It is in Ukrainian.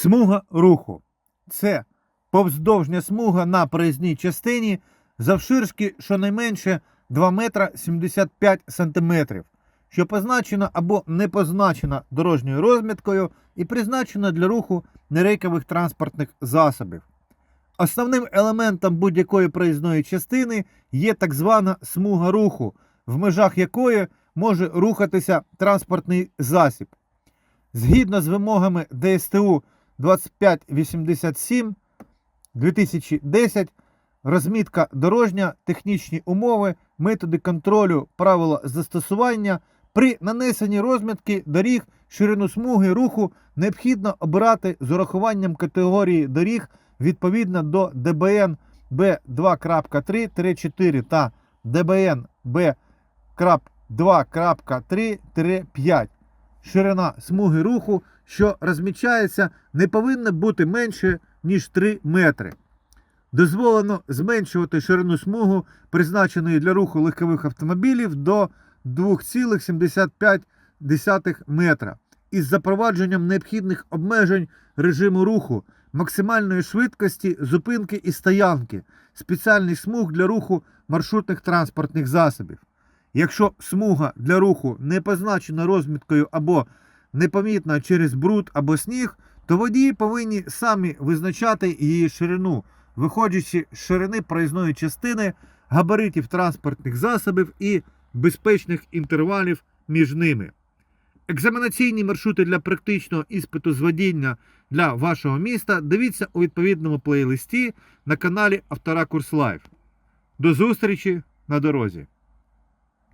Смуга руху. Це повздовжня смуга на проїзній частині завширшки щонайменше 2 метра 75 сантиметрів, що позначена або не позначена дорожньою розміткою і призначена для руху нерейкових транспортних засобів. Основним елементом будь-якої проїзної частини є так звана смуга руху, в межах якої може рухатися транспортний засіб. Згідно з вимогами ДСТУ 2587 2010, розмітка дорожня, технічні умови, методи контролю, правила застосування. При нанесенні розмітки доріг ширину смуги руху необхідно обирати з урахуванням категорії доріг відповідно до ДБН Б2.3-4 та ДБН Б2.3-5. Ширина смуги руху, що розмічається, не повинна бути менше, ніж 3 метри. Дозволено зменшувати ширину смугу, призначеної для руху легкових автомобілів, до 2,75 метра із запровадженням необхідних обмежень режиму руху, максимальної швидкості, зупинки і стоянки, спеціальних смуг для руху маршрутних транспортних засобів. Якщо смуга для руху не позначена розміткою або непомітна через бруд або сніг, то водії повинні самі визначати її ширину, виходячи з ширини проїзної частини, габаритів транспортних засобів і безпечних інтервалів між ними. Екзаменаційні маршрути для практичного іспиту з водіння для вашого міста дивіться у відповідному плейлисті на каналі Авторакурс Лайв. До зустрічі на дорозі!